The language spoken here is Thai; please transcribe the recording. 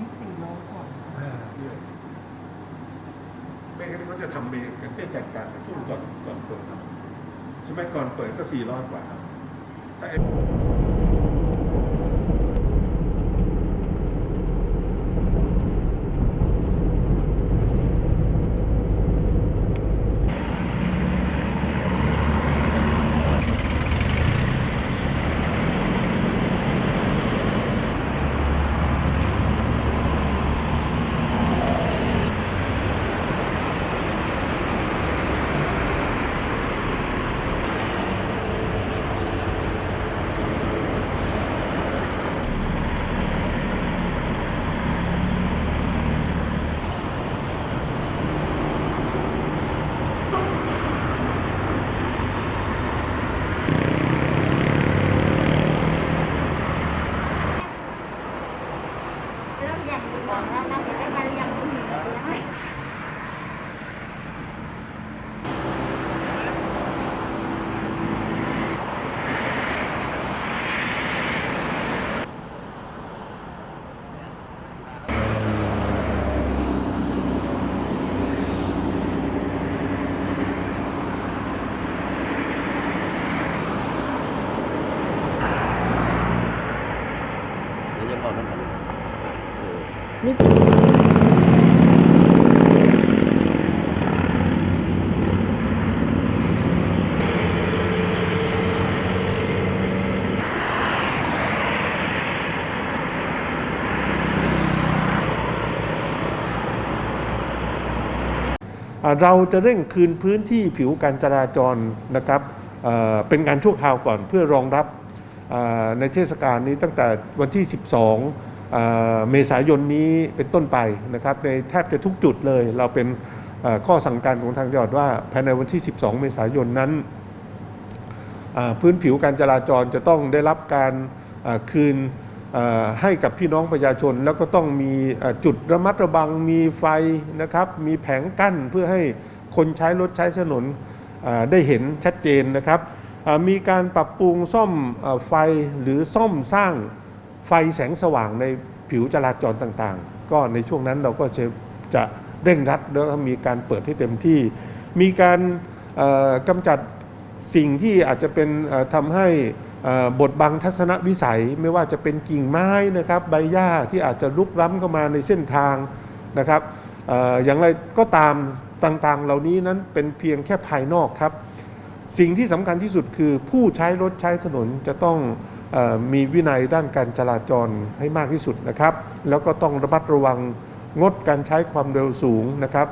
นี้สี่ร้อยกว่าอ่าเนี่ยไม่งั้นเขาจะทำเองกันแค่จัดการในช่วงก่อนก่อนเปิดใช่ไหมก่อนเปิดก็สี่ร้อยกว่าแต่ไอ้ เริ่มอย่างที่บอกแล้วนะเป็นได้วันอย่างนี้นะ เดี๋ยวจะบอน้ำมันเอออ่าเราจะเร่งคืนพื้นที่ผิวการจราจรนะครับเป็นการชั่วคราวก่อนเพื่อรองรับ ในเทศกาลนี้ตั้งแต่วันที่ 12 เมษายนนี้เป็นต้นไปนะครับในแทบจะทุกจุดเลย เราเป็นข้อสั่งการของทางจังหวัดว่าภายในวันที่ 12 เมษายนนั้น พื้นผิวการจราจรจะต้องได้รับการคืนให้กับพี่น้องประชาชน แล้วก็ต้องมีจุดระมัดระวังมีไฟนะครับมีแผงกั้นเพื่อให้คนใช้รถใช้ถนนได้เห็นชัดเจนนะครับ มีการปรับปรุงซ่อมไฟหรือซ่อมสร้างไฟแสงสว่างในผิวจราจรต่างๆ ก็ในช่วงนั้นเราก็จะจะเร่งรัดแล้วก็มีการเปิดให้เต็มที่ มีการกำจัดสิ่งที่อาจจะเป็นทำให้บทบังทัศนวิสัยไม่ว่าจะเป็นกิ่งไม้นะครับใบหญ้าที่อาจจะลุกล้ำเข้ามาในเส้นทางนะครับอย่างไรก็ตามต่างๆ เหล่านี้นั้นเป็นเพียงแค่ภายนอกครับ สิ่งที่สำคัญที่สุดคือผู้ใช้รถใช้ถนนจะต้องออมีวินัยด้านการจราจรให้มากที่สุดนะครับ แล้วก็ต้องระมัดระวังงดการใช้ความเร็วสูงนะครับ